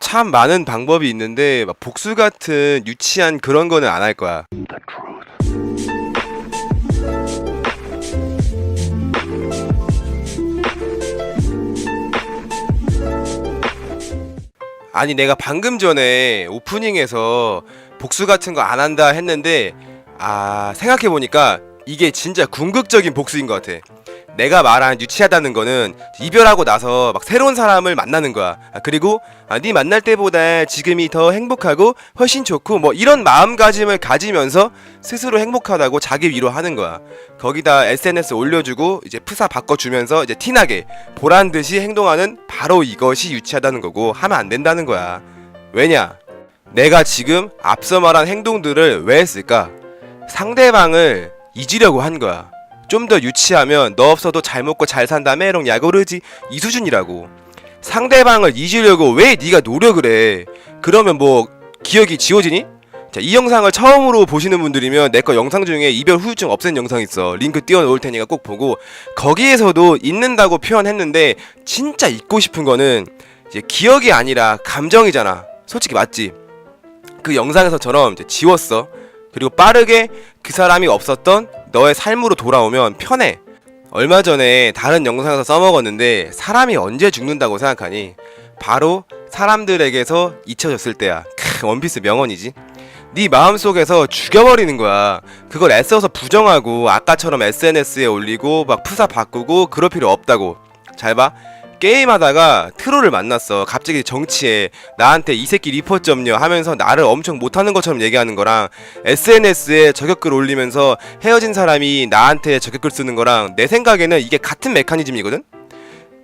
참 많은 방법이 있는데 막 복수 같은 유치한 그런 거는 안 할 거야. 아니 내가 방금 전에 오프닝에서 복수 같은 거 안 한다 했는데 아 생각해 보니까 이게 진짜 궁극적인 복수인 것 같아. 내가 말한 유치하다는 거는 이별하고 나서 막 새로운 사람을 만나는 거야. 아, 그리고 아, 네 만날 때보다 지금이 더 행복하고 훨씬 좋고 뭐 이런 마음가짐을 가지면서 스스로 행복하다고 자기 위로하는 거야. 거기다 SNS 올려주고 이제 프사 바꿔주면서 이제 티나게 보란 듯이 행동하는 바로 이것이 유치하다는 거고 하면 안 된다는 거야. 왜냐? 내가 지금 앞서 말한 행동들을 왜 했을까? 상대방을 잊으려고 한 거야. 좀 더 유치하면 너 없어도 잘 먹고 잘 산다 메롱 야고르지 이 수준이라고. 상대방을 잊으려고 왜 네가 노력을 해? 그러면 뭐 기억이 지워지니? 자, 이 영상을 처음으로 보시는 분들이면 내 거 영상 중에 이별 후유증 없앤 영상 있어. 링크 띄워놓을 테니까 꼭 보고 거기에서도 잊는다고 표현했는데 진짜 잊고 싶은 거는 이제 기억이 아니라 감정이잖아. 솔직히 맞지? 그 영상에서처럼 지웠어. 그리고 빠르게 그 사람이 없었던 너의 삶으로 돌아오면 편해. 얼마 전에 다른 영상에서 써먹었는데 사람이 언제 죽는다고 생각하니? 바로 사람들에게서 잊혀졌을 때야. 크, 원피스 명언이지. 네 마음속에서 죽여버리는 거야. 그걸 애써서 부정하고 아까처럼 SNS에 올리고 막 프사 바꾸고 그럴 필요 없다고. 잘 봐. 게임하다가 트롤을 만났어. 갑자기 정치에 나한테 이 새끼 리포 점요 하면서 나를 엄청 못하는 것처럼 얘기하는 거랑 SNS에 저격글 올리면서 헤어진 사람이 나한테 저격글 쓰는 거랑 내 생각에는 이게 같은 메커니즘이거든?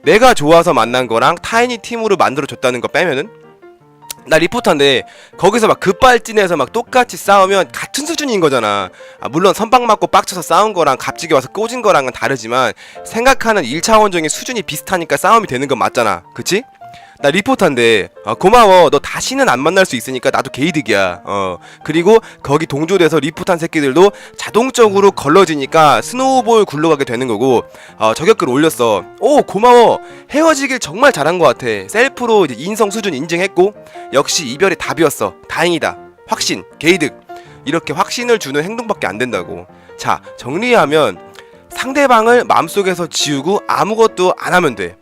내가 좋아서 만난 거랑 타이니 팀으로 만들어줬다는 거 빼면은 나 리포터인데 거기서 막 급발진해서 막 똑같이 싸우면 같은 수준인 거잖아. 아, 물론 선빵 맞고 빡쳐서 싸운 거랑 갑자기 와서 꽂은 거랑은 다르지만 생각하는 1차원적인 수준이 비슷하니까 싸움이 되는 건 맞잖아. 그치? 나 리포터인데. 어, 고마워. 너 다시는 안 만날 수 있으니까 나도 게이득이야. 어. 그리고 거기 동조돼서 리포트한 새끼들도 자동적으로 걸러지니까 스노우볼 굴러가게 되는 거고. 어 저격글 올렸어. 오 고마워. 헤어지길 정말 잘한 것 같아. 셀프로 인성 수준 인증했고. 역시 이별의 답이었어. 다행이다. 확신 게이득. 이렇게 확신을 주는 행동밖에 안 된다고. 자 정리하면 상대방을 마음속에서 지우고 아무것도 안 하면 돼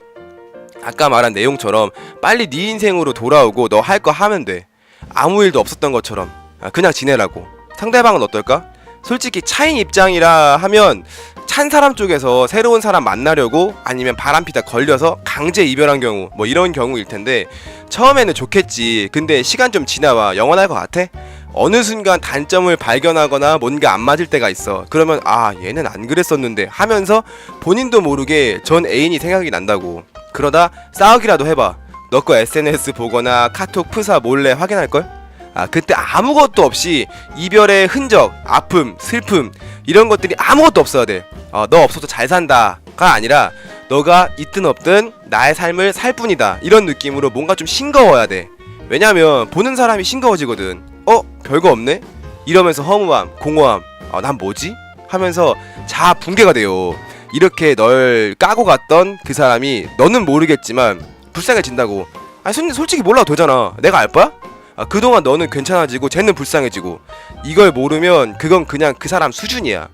아까 말한 내용처럼 빨리 네 인생으로 돌아오고 너 할 거 하면 돼. 아무 일도 없었던 것처럼 아, 그냥 지내라고. 상대방은 어떨까? 솔직히 차인 입장이라 하면 찬 사람 쪽에서 새로운 사람 만나려고 아니면 바람피다 걸려서 강제 이별한 경우 뭐 이런 경우일 텐데 처음에는 좋겠지. 근데 시간 좀 지나와 영원할 것 같아? 어느 순간 단점을 발견하거나 뭔가 안 맞을 때가 있어. 그러면 아 얘는 안 그랬었는데 하면서 본인도 모르게 전 애인이 생각이 난다고. 그러다 싸우기라도 해봐. 너 거 SNS 보거나 카톡 프사 몰래 확인할걸? 아, 그때 아무것도 없이 이별의 흔적, 아픔, 슬픔, 이런 것들이 아무것도 없어야 돼. 어, 너 없어도 잘 산다가 아니라 너가 있든 없든 나의 삶을 살 뿐이다. 이런 느낌으로 뭔가 좀 싱거워야 돼. 왜냐면 보는 사람이 싱거워지거든. 어? 별거 없네? 이러면서 허무함, 공허함, 어, 난 뭐지? 하면서 자아 붕괴가 돼요. 이렇게 널 까고 갔던 그 사람이 너는 모르겠지만 불쌍해진다고. 솔- 솔직히 몰라도 되잖아. 내가 알 거야? 아, 그동안 너는 괜찮아지고 쟤는 불쌍해지고 이걸 모르면 그건 그냥 그 사람 수준이야.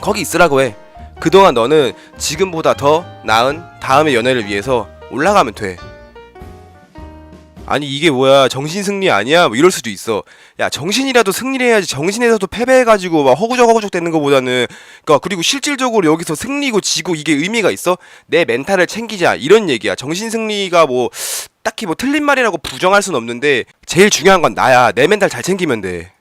거기 있으라고 해. 그동안 너는 지금보다 더 나은 다음의 연애를 위해서 올라가면 돼. 아니 이게 뭐야 정신 승리 아니야? 뭐 이럴 수도 있어. 야 정신이라도 승리를 해야지 정신에서도 패배해가지고 막 허구적 허구적 되는 것보다는 그니까 그리고 실질적으로 여기서 승리고 지고 이게 의미가 있어? 내 멘탈을 챙기자 이런 얘기야. 정신 승리가 뭐 딱히 뭐 틀린 말이라고 부정할 순 없는데 제일 중요한 건 나야. 내 멘탈 잘 챙기면 돼.